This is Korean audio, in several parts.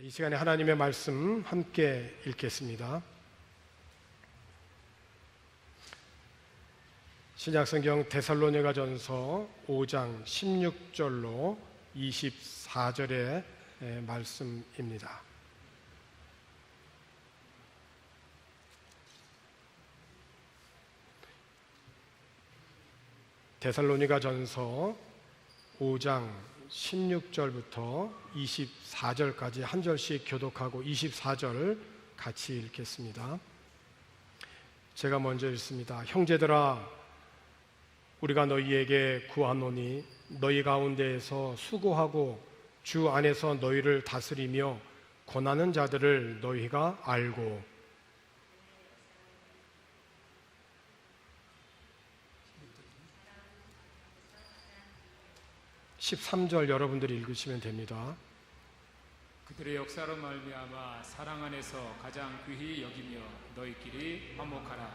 이 시간에 하나님의 말씀 함께 읽겠습니다. 신약성경 데살로니가 전서 5장 16절로 24절의 말씀입니다. 데살로니가 전서 5장 16절부터 24절까지 한 절씩 교독하고 24절 같이 읽겠습니다. 제가 먼저 읽습니다. 형제들아 우리가 너희에게 구하노니 너희 가운데에서 수고하고 주 안에서 너희를 다스리며 권하는 자들을 너희가 알고 13절 여러분들이 읽으시면 됩니다. 그들의 역사로 말미암아 사랑 안에서 가장 귀히 여기며 너희끼리 화목하라.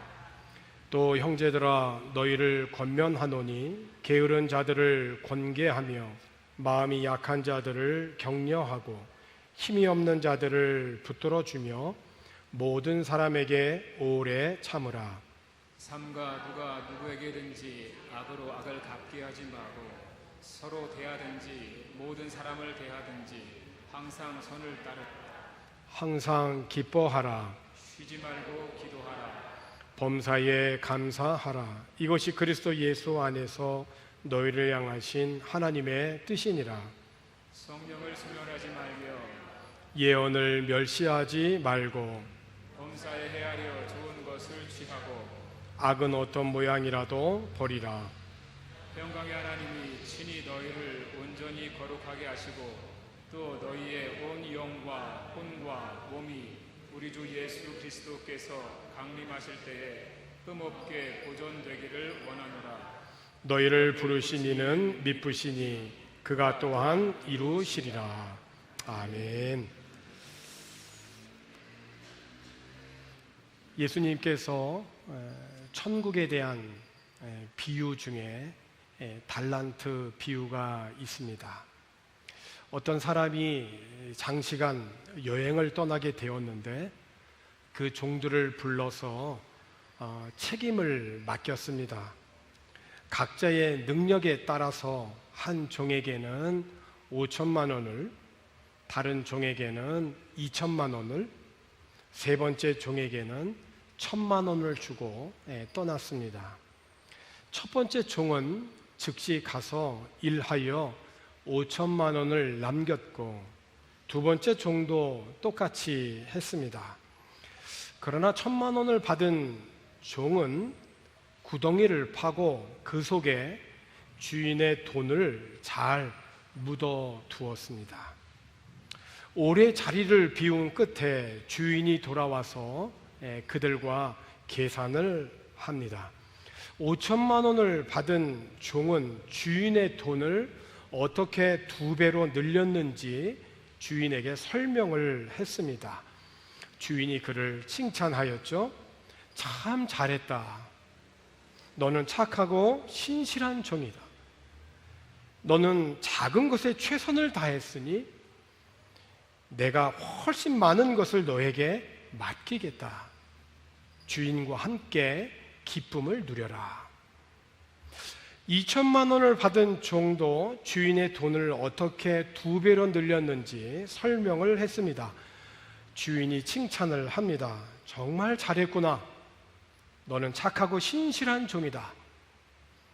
또 형제들아 너희를 권면하노니 게으른 자들을 권계하며 마음이 약한 자들을 격려하고 힘이 없는 자들을 붙들어 주며 모든 사람에게 오래 참으라. 삼가 누가 누구에게든지 악으로 악을 갚게 하지 말고 서로 대하든지 모든 사람을 대하든지 항상 선을 따르라. 항상 기뻐하라. 쉬지 말고 기도하라. 범사에 감사하라. 이것이 그리스도 예수 안에서 너희를 향하신 하나님의 뜻이니라. 성령을 소멸하지 말며 예언을 멸시하지 말고 범사에 헤아려 좋은 것을 취하고 악은 어떤 모양이라도 버리라. 평강의 하나님이 너희를 온전히 거룩하게 하시고 또 너희의 온 영과 혼과 몸이 우리 주 예수 그리스도께서 강림하실 때에 흠없게 보존되기를 원하노라. 너희를 부르신 이는 미쁘시니 그가 또한 이루시리라. 아멘. 예수님께서 에, 천국에 대한 에, 비유 중에 에, 달란트 비유가 있습니다. 어떤 사람이 장시간 여행을 떠나게 되었는데 그 종들을 불러서 어, 책임을 맡겼습니다. 각자의 능력에 따라서 한 종에게는 5천만 원을, 다른 종에게는 2천만 원을, 세 번째 종에게는 천만 원을 주고 예, 떠났습니다. 첫 번째 종은 즉시 가서 일하여 5천만 원을 남겼고 두 번째 종도 똑같이 했습니다. 그러나 천만 원을 받은 종은 구덩이를 파고 그 속에 주인의 돈을 잘 묻어 두었습니다. 오래 자리를 비운 끝에 주인이 돌아와서 예, 그들과 계산을 합니다. 5천만 원을 받은 종은 주인의 돈을 어떻게 두 배로 늘렸는지 주인에게 설명을 했습니다. 주인이 그를 칭찬하였죠. 참 잘했다. 너는 착하고 신실한 종이다. 너는 작은 것에 최선을 다했으니 내가 훨씬 많은 것을 너에게 맡기겠다. 주인과 함께 기쁨을 누려라. 2천만 원을 받은 종도 주인의 돈을 어떻게 두 배로 늘렸는지 설명을 했습니다. 주인이 칭찬을 합니다. 정말 잘했구나. 너는 착하고 신실한 종이다.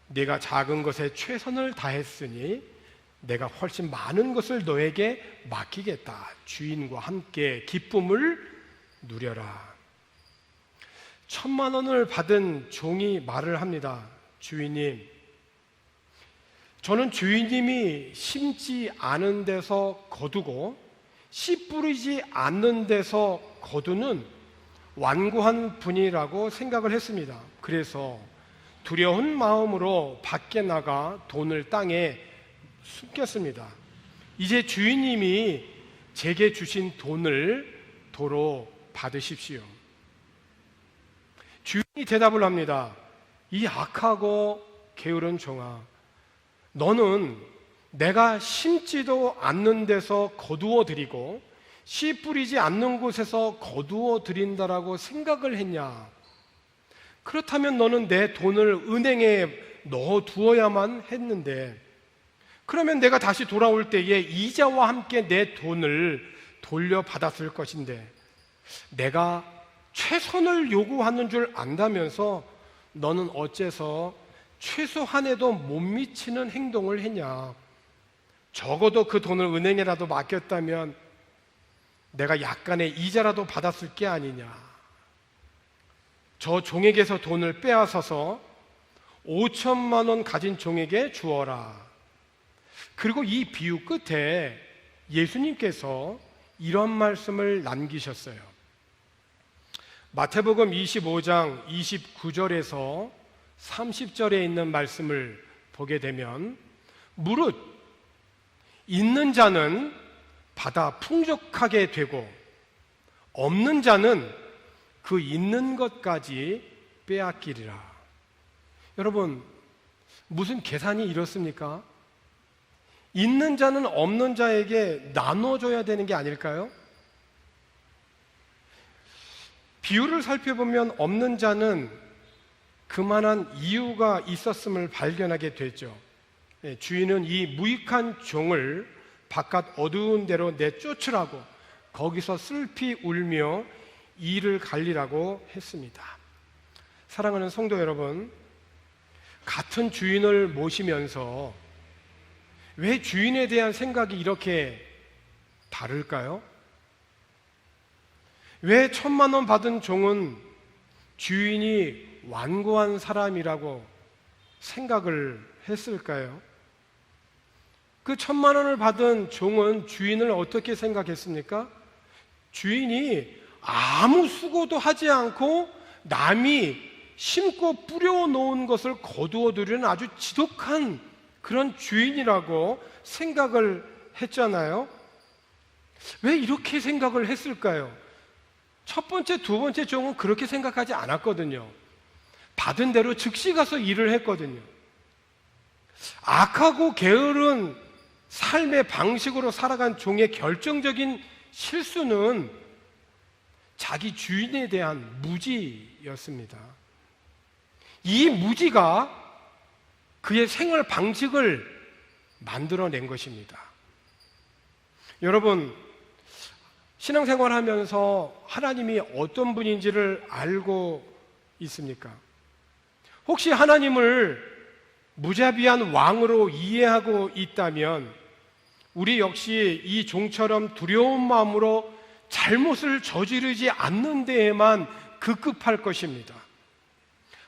네가 작은 것에 최선을 다했으니 내가 훨씬 많은 것을 너에게 맡기겠다. 주인과 함께 기쁨을 누려라. 천만 원을 받은 종이 말을 합니다. 주인님, 저는 주인님이 심지 않은 데서 거두고 씨 뿌리지 않는 데서 거두는 완고한 분이라고 생각을 했습니다. 그래서 두려운 마음으로 밖에 나가 돈을 땅에 숨겼습니다. 이제 주인님이 제게 주신 돈을 도로 받으십시오. 주인이 대답을 합니다. 이 악하고 게으른 종아, 너는 내가 심지도 않는 데서 거두어 드리고 씨 뿌리지 않는 곳에서 거두어 드린다라고 생각을 했냐? 그렇다면 너는 내 돈을 은행에 넣어 두어야만 했는데, 그러면 내가 다시 돌아올 때에 이자와 함께 내 돈을 돌려받았을 것인데, 내가 최선을 요구하는 줄 안다면서 너는 어째서 최소한에도 못 미치는 행동을 했냐? 적어도 그 돈을 은행에라도 맡겼다면 내가 약간의 이자라도 받았을 게 아니냐. 저 종에게서 돈을 빼앗아서 5천만 원 가진 종에게 주어라. 그리고 이 비유 끝에 예수님께서 이런 말씀을 남기셨어요. 마태복음 25장 29절에서 30절에 있는 말씀을 보게 되면 무릇 있는 자는 받아 풍족하게 되고 없는 자는 그 있는 것까지 빼앗기리라. 여러분, 무슨 계산이 이렇습니까? 있는 자는 없는 자에게 나눠줘야 되는 게 아닐까요? 비유를 살펴보면 없는 자는 그만한 이유가 있었음을 발견하게 되죠. 예, 주인은 이 무익한 종을 바깥 어두운 데로 내쫓으라고 거기서 슬피 울며 이를 갈리라고 했습니다. 사랑하는 성도 여러분, 같은 주인을 모시면서 왜 주인에 대한 생각이 이렇게 다를까요? 왜 천만 원 받은 종은 주인이 완고한 사람이라고 생각을 했을까요? 그 천만 원을 받은 종은 주인을 어떻게 생각했습니까? 주인이 아무 수고도 하지 않고 남이 심고 뿌려 놓은 것을 거두어 들이는 아주 지독한 그런 주인이라고 생각을 했잖아요. 왜 이렇게 생각을 했을까요? 첫 번째, 두 번째 종은 그렇게 생각하지 않았거든요. 받은 대로 즉시 가서 일을 했거든요. 악하고 게으른 삶의 방식으로 살아간 종의 결정적인 실수는 자기 주인에 대한 무지였습니다. 이 무지가 그의 생활 방식을 만들어낸 것입니다. 여러분, 신앙생활 하면서 하나님이 어떤 분인지를 알고 있습니까? 혹시 하나님을 무자비한 왕으로 이해하고 있다면 우리 역시 이 종처럼 두려운 마음으로 잘못을 저지르지 않는 데에만 급급할 것입니다.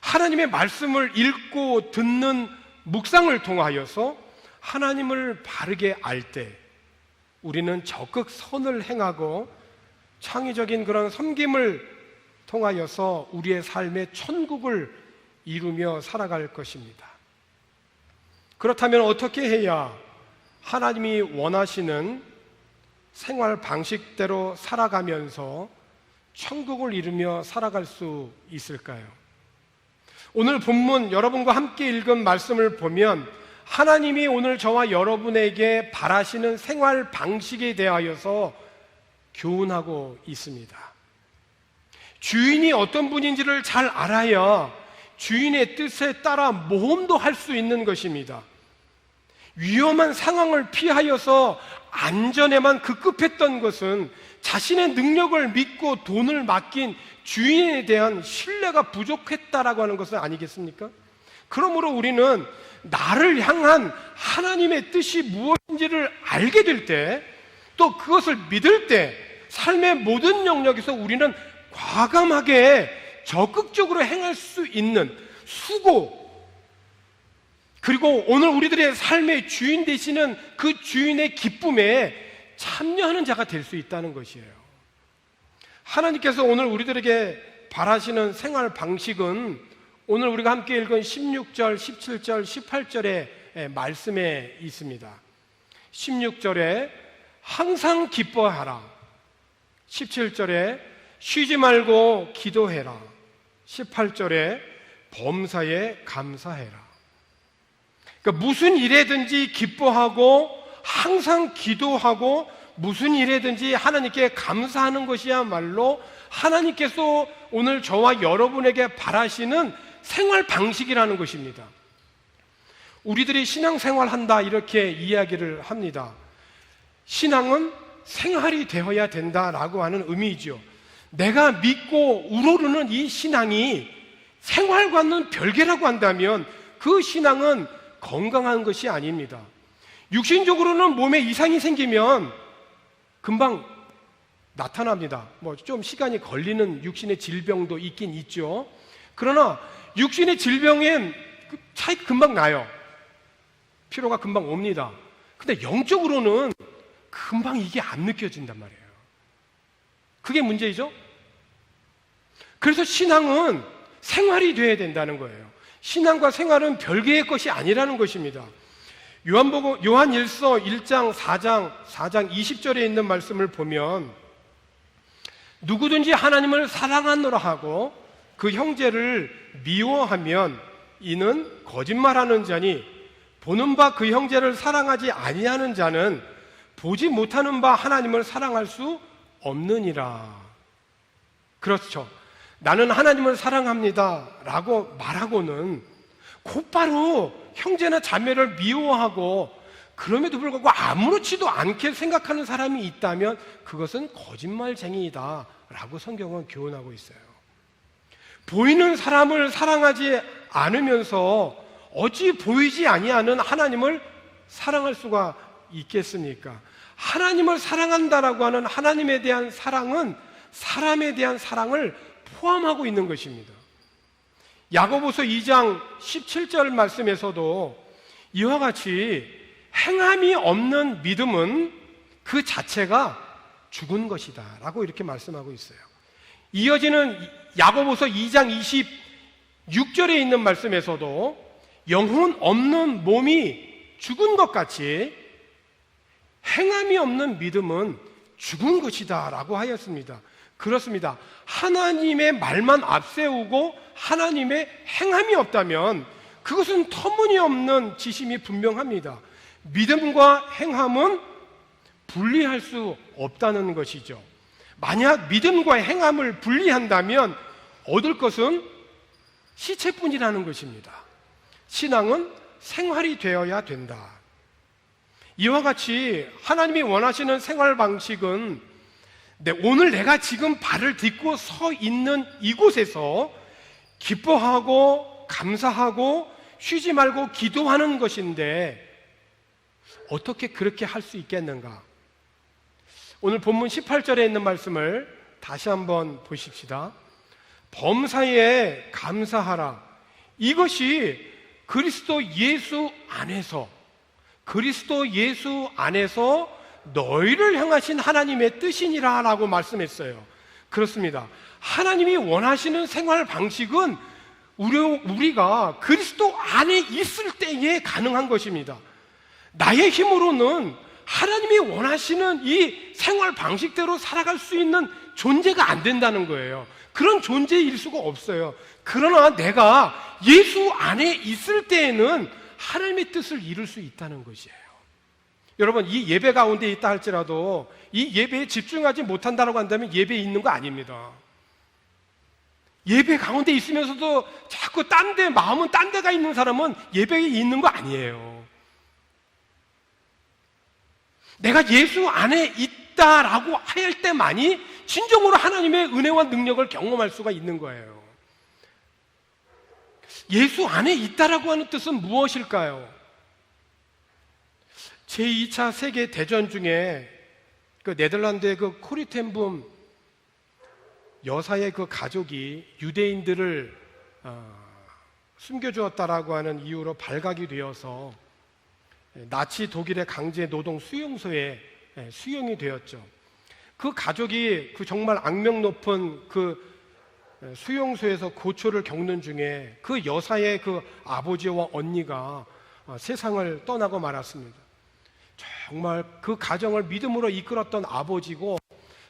하나님의 말씀을 읽고 듣는 묵상을 통하여서 하나님을 바르게 알 때 우리는 적극 선을 행하고 창의적인 그런 섬김을 통하여서 우리의 삶의 천국을 이루며 살아갈 것입니다. 그렇다면 어떻게 해야 하나님이 원하시는 생활 방식대로 살아가면서 천국을 이루며 살아갈 수 있을까요? 오늘 본문 여러분과 함께 읽은 말씀을 보면 하나님이 오늘 저와 여러분에게 바라시는 생활 방식에 대하여서 교훈하고 있습니다. 주인이 어떤 분인지를 잘 알아야 주인의 뜻에 따라 모험도 할 수 있는 것입니다. 위험한 상황을 피하여서 안전에만 급급했던 것은 자신의 능력을 믿고 돈을 맡긴 주인에 대한 신뢰가 부족했다라고 하는 것은 아니겠습니까? 그러므로 우리는 나를 향한 하나님의 뜻이 무엇인지를 알게 될 때, 또 그것을 믿을 때, 삶의 모든 영역에서 우리는 과감하게 적극적으로 행할 수 있는 수고, 그리고 오늘 우리들의 삶의 주인 되시는 그 주인의 기쁨에 참여하는 자가 될 수 있다는 것이에요. 하나님께서 오늘 우리들에게 바라시는 생활 방식은 오늘 우리가 함께 읽은 16절, 17절, 18절의 말씀에 있습니다. 16절에 항상 기뻐하라. 17절에 쉬지 말고 기도해라. 18절에 범사에 감사해라. 그러니까 무슨 일에든지 기뻐하고 항상 기도하고 무슨 일에든지 하나님께 감사하는 것이야말로 하나님께서 오늘 저와 여러분에게 바라시는 생활 방식이라는 것입니다. 우리들이 신앙생활 한다 이렇게 이야기를 합니다. 신앙은 생활이 되어야 된다라고 하는 의미이죠. 내가 믿고 우러르는 이 신앙이 생활과는 별개라고 한다면 그 신앙은 건강한 것이 아닙니다. 육신적으로는 몸에 이상이 생기면 금방 나타납니다. 뭐 좀 시간이 걸리는 육신의 질병도 있긴 있죠. 그러나 육신의 질병엔 그 차이 금방 나요. 피로가 금방 옵니다. 근데 영적으로는 금방 이게 안 느껴진단 말이에요. 그게 문제이죠? 그래서 신앙은 생활이 돼야 된다는 거예요. 신앙과 생활은 별개의 것이 아니라는 것입니다. 요한복음 요한 1서 1장 4장 4장 20절에 있는 말씀을 보면 누구든지 하나님을 사랑하노라 하고 그 형제를 미워하면 이는 거짓말하는 자니 보는 바 그 형제를 사랑하지 아니하는 자는 보지 못하는 바 하나님을 사랑할 수 없느니라. 그렇죠. 나는 하나님을 사랑합니다. 라고 말하고는 곧바로 형제나 자매를 미워하고 그럼에도 불구하고 아무렇지도 않게 생각하는 사람이 있다면 그것은 거짓말쟁이이다. 라고 성경은 교훈하고 있어요. 보이는 사람을 사랑하지 않으면서 어찌 보이지 아니하는 하나님을 사랑할 수가 있겠습니까? 하나님을 사랑한다라고 하는 하나님에 대한 사랑은 사람에 대한 사랑을 포함하고 있는 것입니다. 야고보서 2장 17절 말씀에서도 이와 같이 행함이 없는 믿음은 그 자체가 죽은 것이다 라고 이렇게 말씀하고 있어요. 이어지는 야고보서 2장 26절에 있는 말씀에서도 영혼 없는 몸이 죽은 것 같이 행함이 없는 믿음은 죽은 것이다 라고 하였습니다. 그렇습니다. 하나님의 말만 앞세우고 하나님의 행함이 없다면 그것은 터무니없는 지심이 분명합니다. 믿음과 행함은 분리할 수 없다는 것이죠. 만약 믿음과 행함을 분리한다면 얻을 것은 시체뿐이라는 것입니다. 신앙은 생활이 되어야 된다. 이와 같이 하나님이 원하시는 생활 방식은 네, 오늘 내가 지금 발을 딛고 서 있는 이곳에서 기뻐하고 감사하고 쉬지 말고 기도하는 것인데 어떻게 그렇게 할 수 있겠는가? 오늘 본문 18절에 있는 말씀을 다시 한번 보십시다. 범사에 감사하라. 이것이 그리스도 예수 안에서 그리스도 예수 안에서 너희를 향하신 하나님의 뜻이니라 라고 말씀했어요. 그렇습니다. 하나님이 원하시는 생활 방식은 우리, 우리가 그리스도 안에 있을 때에 가능한 것입니다. 나의 힘으로는 하나님이 원하시는 이 생활 방식대로 살아갈 수 있는 존재가 안 된다는 거예요. 그런 존재일 수가 없어요. 그러나 내가 예수 안에 있을 때에는 하나님의 뜻을 이룰 수 있다는 것이에요. 여러분, 이 예배 가운데 있다 할지라도 이 예배에 집중하지 못한다고 한다면 예배에 있는 거 아닙니다. 예배 가운데 있으면서도 자꾸 딴 데, 마음은 딴 데가 있는 사람은 예배에 있는 거 아니에요. 내가 예수 안에 있다라고 할 때만이 진정으로 하나님의 은혜와 능력을 경험할 수가 있는 거예요. 예수 안에 있다라고 하는 뜻은 무엇일까요? 제2차 세계 대전 중에 그 네덜란드의 그 코리텐붐 여사의 그 가족이 유대인들을 어, 숨겨주었다라고 하는 이유로 발각이 되어서 나치 독일의 강제 노동 수용소에 예, 수용이 되었죠. 그 가족이 그 정말 악명 높은 그 수용소에서 고초를 겪는 중에 그 여사의 그 아버지와 언니가 어, 세상을 떠나고 말았습니다. 정말 그 가정을 믿음으로 이끌었던 아버지고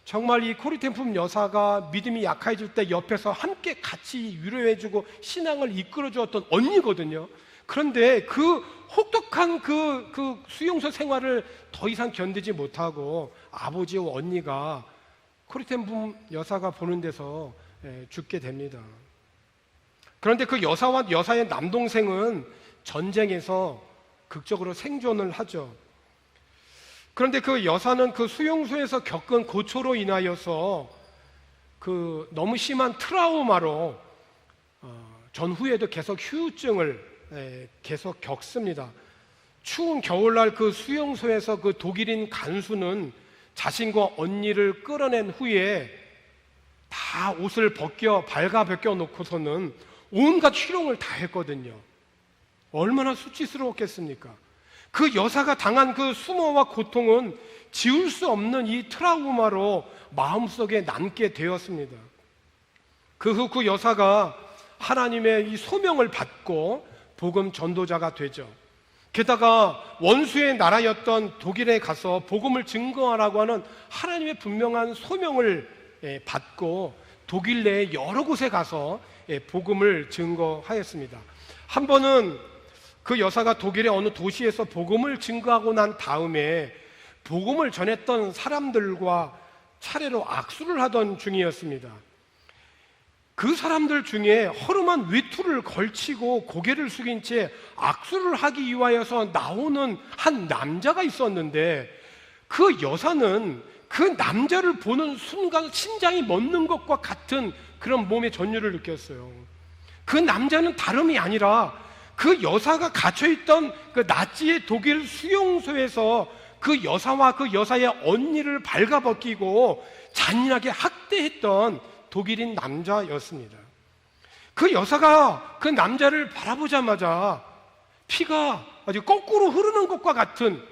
정말 이 코리템품 여사가 믿음이 약해질 때 옆에서 함께 같이 위로해주고 신앙을 이끌어주었던 언니거든요. 그런데 그 혹독한 그, 그 수용소 생활을 더 이상 견디지 못하고 아버지와 언니가 코리텐붐 여사가 보는 데서 예, 죽게 됩니다. 그런데 그 여사와 여사의 남동생은 전쟁에서 극적으로 생존을 하죠. 그런데 그 여사는 그 수용소에서 겪은 고초로 인하여서 그 너무 심한 트라우마로 어, 전후에도 계속 예, 계속 겪습니다. 추운 겨울날 그 수용소에서 그 독일인 간수는 자신과 언니를 끌어낸 후에 다 옷을 벗겨 발가 벗겨 놓고서는 온갖 희롱을 다 했거든요. 얼마나 수치스러웠겠습니까? 그 여사가 당한 그 수모와 고통은 지울 수 없는 이 트라우마로 마음속에 남게 되었습니다. 그 후 그 여사가 하나님의 이 소명을 받고 복음 전도자가 되죠. 게다가 원수의 나라였던 독일에 가서 복음을 증거하라고 하는 하나님의 분명한 소명을 예, 받고 독일 내 여러 곳에 가서 예, 복음을 증거하였습니다. 한 번은 그 여사가 독일의 어느 도시에서 복음을 증거하고 난 다음에 복음을 전했던 사람들과 차례로 악수를 하던 중이었습니다. 그 사람들 중에 허름한 외투를 걸치고 고개를 숙인 채 악수를 하기 위하여서 나오는 한 남자가 있었는데 그 여사는 그 남자를 보는 순간 심장이 멎는 것과 같은 그런 몸의 전율을 느꼈어요. 그 남자는 다름이 아니라 그 여사가 갇혀있던 그 나치의 독일 수용소에서 그 여사와 그 여사의 언니를 발가벗기고 잔인하게 학대했던 독일인 남자였습니다. 그 여사가 그 남자를 바라보자마자 피가 아주 거꾸로 흐르는 것과 같은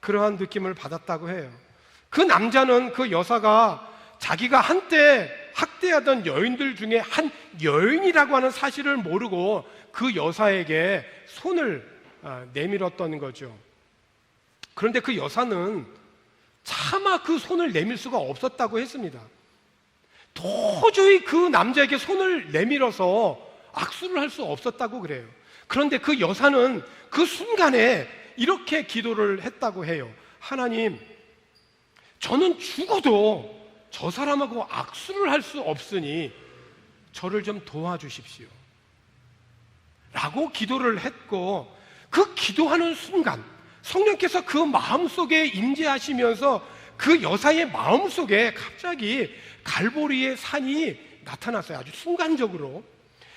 그러한 느낌을 받았다고 해요. 그 남자는 그 여사가 자기가 한때 학대하던 여인들 중에 한 여인이라고 하는 사실을 모르고 그 여사에게 손을 아, 내밀었던 거죠. 그런데 그 여사는 차마 그 손을 내밀 수가 없었다고 했습니다. 도저히 그 남자에게 손을 내밀어서 악수를 할 수 없었다고 그래요. 그런데 그 여사는 그 순간에 이렇게 기도를 했다고 해요. 하나님, 저는 죽어도 저 사람하고 악수를 할 수 없으니 저를 좀 도와주십시오. 라고 기도를 했고 그 기도하는 순간 성령께서 그 마음속에 임재하시면서 그 여사의 마음속에 갑자기 갈보리의 산이 나타났어요. 아주 순간적으로.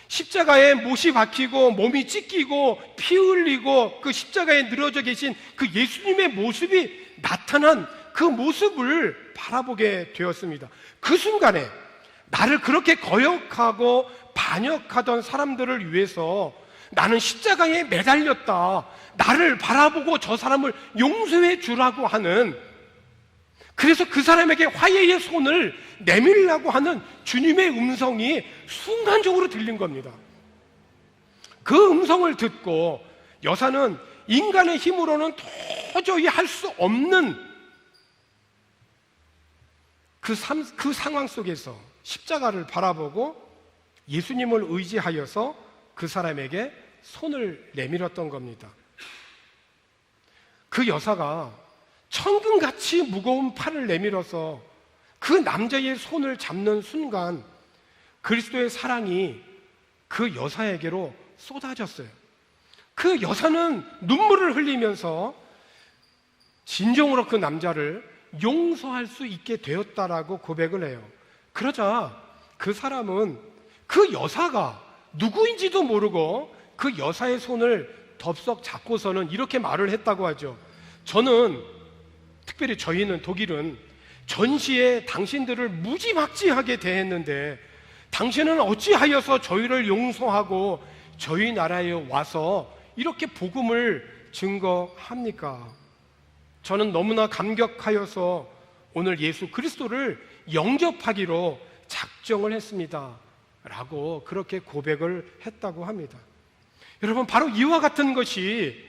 십자가에 못이 박히고 몸이 찢기고 피 흘리고 그 십자가에 늘어져 계신 그 예수님의 모습이 나타난 그 모습을 바라보게 되었습니다. 그 순간에 나를 그렇게 거역하고 반역하던 사람들을 위해서 나는 십자가에 매달렸다. 나를 바라보고 저 사람을 용서해 주라고 하는 그래서 그 사람에게 화해의 손을 내밀라고 하는 주님의 음성이 순간적으로 들린 겁니다. 그 음성을 듣고 여사는 인간의 힘으로는 도저히 할 수 없는 그, 삶, 그 상황 속에서 십자가를 바라보고 예수님을 의지하여서 그 사람에게 손을 내밀었던 겁니다. 그 여사가 천금같이 무거운 팔을 내밀어서 그 남자의 손을 잡는 순간 그리스도의 사랑이 그 여사에게로 쏟아졌어요. 그 여사는 눈물을 흘리면서 진정으로 그 남자를 용서할 수 있게 되었다라고 고백을 해요. 그러자 그 사람은 그 여사가 누구인지도 모르고 그 여사의 손을 덥석 잡고서는 이렇게 말을 했다고 하죠. 저는 특별히 저희는 독일은 전시에 당신들을 무지막지하게 대했는데 당신은 어찌하여서 저희를 용서하고 저희 나라에 와서 이렇게 복음을 증거합니까? 저는 너무나 감격하여서 오늘 예수 그리스도를 영접하기로 작정을 했습니다. 라고 그렇게 고백을 했다고 합니다. 여러분, 바로 이와 같은 것이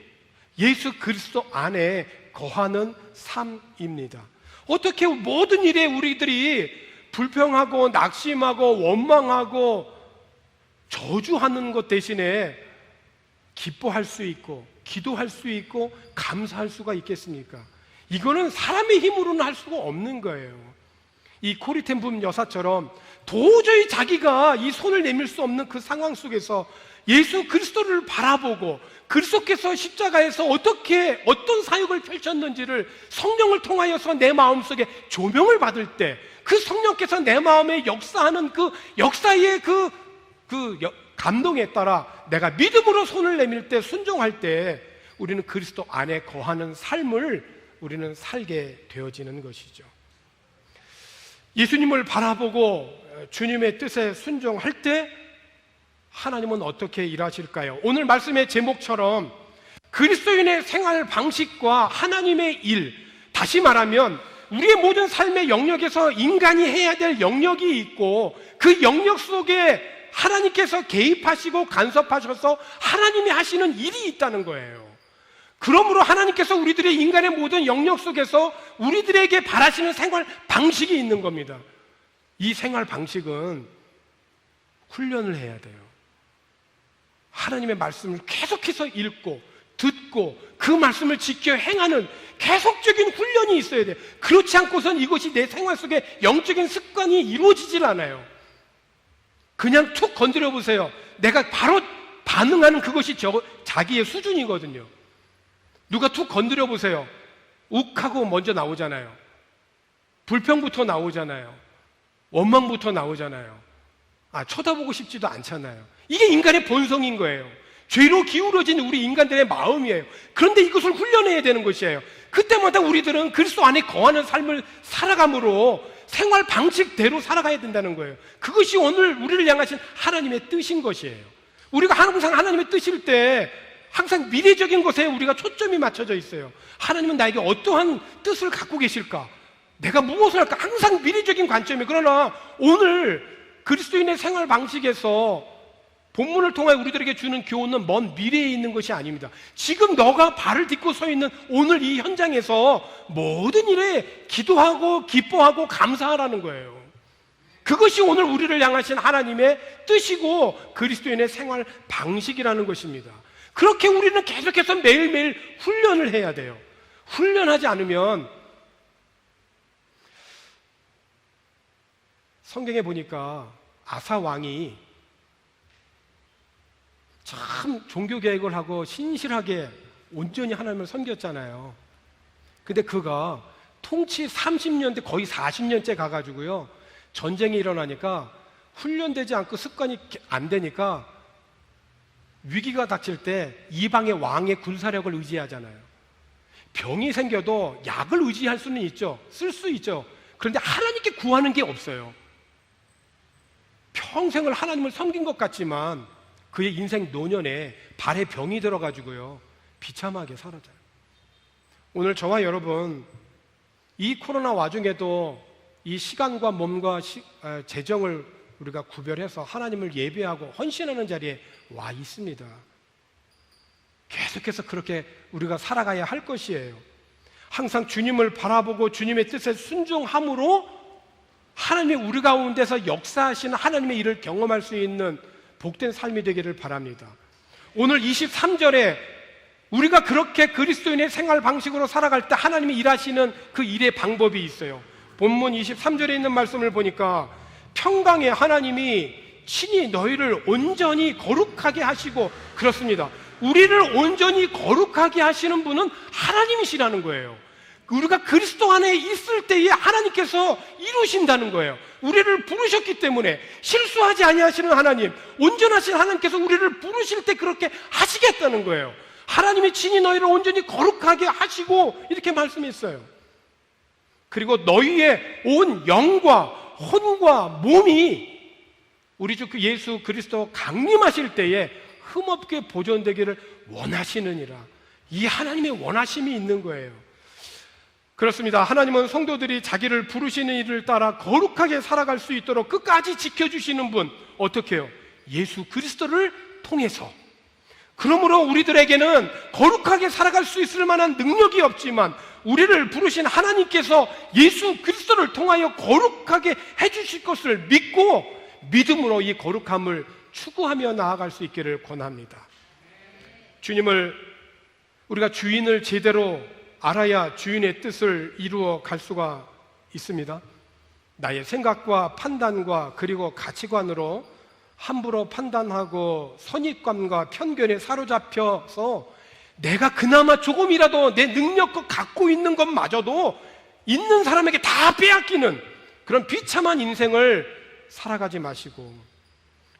예수 그리스도 안에 거하는 삶입니다. 어떻게 모든 일에 우리들이 불평하고 낙심하고 원망하고 저주하는 것 대신에 기뻐할 수 있고 기도할 수 있고 감사할 수가 있겠습니까? 이거는 사람의 힘으로는 할 수가 없는 거예요. 이 코리텐붐 여사처럼 도저히 자기가 이 손을 내밀 수 없는 그 상황 속에서 예수 그리스도를 바라보고 그리스도께서 십자가에서 어떻게 어떤 사역을 펼쳤는지를 성령을 통하여서 내 마음속에 조명을 받을 때 그 성령께서 내 마음에 역사하는 그 역사의 그, 그 여- 감동에 따라 내가 믿음으로 손을 내밀 때 순종할 때 우리는 그리스도 안에 거하는 삶을 우리는 살게 되어지는 것이죠. 예수님을 바라보고 주님의 뜻에 순종할 때 하나님은 어떻게 일하실까요? 오늘 말씀의 제목처럼 그리스도인의 생활 방식과 하나님의 일, 다시 말하면 우리의 모든 삶의 영역에서 인간이 해야 될 영역이 있고 그 영역 속에 하나님께서 개입하시고 간섭하셔서 하나님이 하시는 일이 있다는 거예요. 그러므로 하나님께서 우리들의 인간의 모든 영역 속에서 우리들에게 바라시는 생활 방식이 있는 겁니다. 이 생활 방식은 훈련을 해야 돼요. 하나님의 말씀을 계속해서 읽고 듣고 그 말씀을 지켜 행하는 계속적인 훈련이 있어야 돼요. 그렇지 않고선 이것이 내 생활 속에 영적인 습관이 이루어지질 않아요. 그냥 툭 건드려 보세요. 내가 바로 반응하는 그것이 저, 자기의 수준이거든요. 누가 툭 건드려 보세요. 욱하고 먼저 나오잖아요. 불평부터 나오잖아요. 원망부터 나오잖아요. 아, 쳐다보고 싶지도 않잖아요. 이게 인간의 본성인 거예요. 죄로 기울어진 우리 인간들의 마음이에요. 그런데 이것을 훈련해야 되는 것이에요. 그때마다 우리들은 그리스도 안에 거하는 삶을 살아감으로 생활 방식대로 살아가야 된다는 거예요. 그것이 오늘 우리를 향하신 하나님의 뜻인 것이에요. 우리가 항상 하나님의 뜻일 때 항상 미래적인 것에 우리가 초점이 맞춰져 있어요. 하나님은 나에게 어떠한 뜻을 갖고 계실까? 내가 무엇을 할까? 항상 미래적인 관점이 그러나 오늘 그리스도인의 생활 방식에서 본문을 통해 우리들에게 주는 교훈은 먼 미래에 있는 것이 아닙니다. 지금 너가 발을 딛고 서 있는 오늘 이 현장에서 모든 일에 기도하고 기뻐하고 감사하라는 거예요. 그것이 오늘 우리를 향하신 하나님의 뜻이고 그리스도인의 생활 방식이라는 것입니다. 그렇게 우리는 계속해서 매일매일 훈련을 해야 돼요. 훈련하지 않으면 성경에 보니까 아사 왕이 참 종교 개혁을 하고 신실하게 온전히 하나님을 섬겼잖아요. 근데 그가 통치 30년대 거의 40년째 가가지고요. 전쟁이 일어나니까 훈련되지 않고 습관이 안 되니까 위기가 닥칠 때 이방의 왕의 군사력을 의지하잖아요. 병이 생겨도 약을 의지할 수는 있죠. 쓸 수 있죠. 그런데 하나님께 구하는 게 없어요. 평생을 하나님을 섬긴 것 같지만 그의 인생 노년에 발에 병이 들어가지고요. 비참하게 살아져요. 오늘 저와 여러분, 이 코로나 와중에도 이 시간과 몸과 시- 어, 재정을 우리가 구별해서 하나님을 예배하고 헌신하는 자리에 와 있습니다. 계속해서 그렇게 우리가 살아가야 할 것이에요. 항상 주님을 바라보고 주님의 뜻에 순종함으로 하나님의 우리 가운데서 역사하시는 하나님의 일을 경험할 수 있는 복된 삶이 되기를 바랍니다. 오늘 23절에 우리가 그렇게 그리스도인의 생활 방식으로 살아갈 때 하나님이 일하시는 그 일의 방법이 있어요. 본문 23절에 있는 말씀을 보니까 평강의 하나님이 친히 너희를 온전히 거룩하게 하시고 그렇습니다. 우리를 온전히 거룩하게 하시는 분은 하나님이시라는 거예요. 우리가 그리스도 안에 있을 때에 하나님께서 이루신다는 거예요. 우리를 부르셨기 때문에 실수하지 아니하시는 하나님, 온전하신 하나님께서 우리를 부르실 때 그렇게 하시겠다는 거예요. 하나님이 친히 너희를 온전히 거룩하게 하시고 이렇게 말씀했어요. 그리고 너희의 온 영과 혼과 몸이 우리 주그 예수 그리스도 강림하실 때에 흠없게 보존되기를 원하시느니라. 이 하나님의 원하심이 있는 거예요. 그렇습니다. 하나님은 성도들이 자기를 부르시는 일을 따라 거룩하게 살아갈 수 있도록 끝까지 지켜주시는 분, 어떻게 해요? 예수 그리스도를 통해서. 그러므로 우리들에게는 거룩하게 살아갈 수 있을 만한 능력이 없지만 우리를 부르신 하나님께서 예수 그리스도를 통하여 거룩하게 해주실 것을 믿고 믿음으로 이 거룩함을 추구하며 나아갈 수 있기를 권합니다. 주님을 우리가 주인을 제대로 알아야 주인의 뜻을 이루어 갈 수가 있습니다. 나의 생각과 판단과 그리고 가치관으로 함부로 판단하고 선입관과 편견에 사로잡혀서 내가 그나마 조금이라도 내 능력과 갖고 있는 것마저도 있는 사람에게 다 빼앗기는 그런 비참한 인생을 살아가지 마시고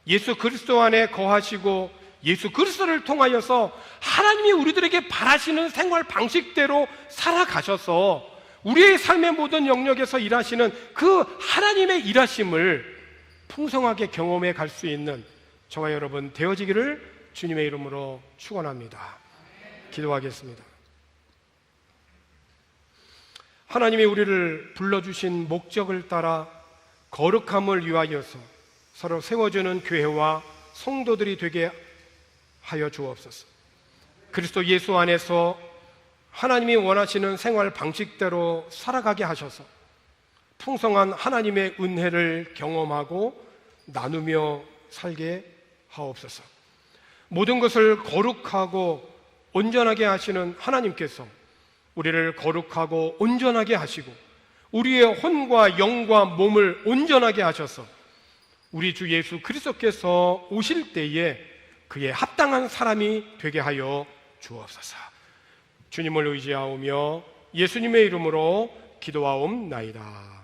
예수 그리스도 안에 거하시고 예수 그리스도를 통하여서 하나님이 우리들에게 바라시는 생활 방식대로 살아가셔서 우리의 삶의 모든 영역에서 일하시는 그 하나님의 일하심을 풍성하게 경험해 갈 수 있는 저와 여러분 되어지기를 주님의 이름으로 축원합니다. 기도하겠습니다. 하나님이 우리를 불러주신 목적을 따라 거룩함을 위하여서 서로 세워주는 교회와 성도들이 되게 하여 주옵소서. 그리스도 예수 안에서 하나님이 원하시는 생활 방식대로 살아가게 하셔서 풍성한 하나님의 은혜를 경험하고 나누며 살게 하옵소서. 모든 것을 거룩하고 온전하게 하시는 하나님께서 우리를 거룩하고 온전하게 하시고 우리의 혼과 영과 몸을 온전하게 하셔서 우리 주 예수 그리스도께서 오실 때에 그의 합당한 사람이 되게 하여 주옵소서. 주님을 의지하오며 예수님의 이름으로 기도하옵나이다.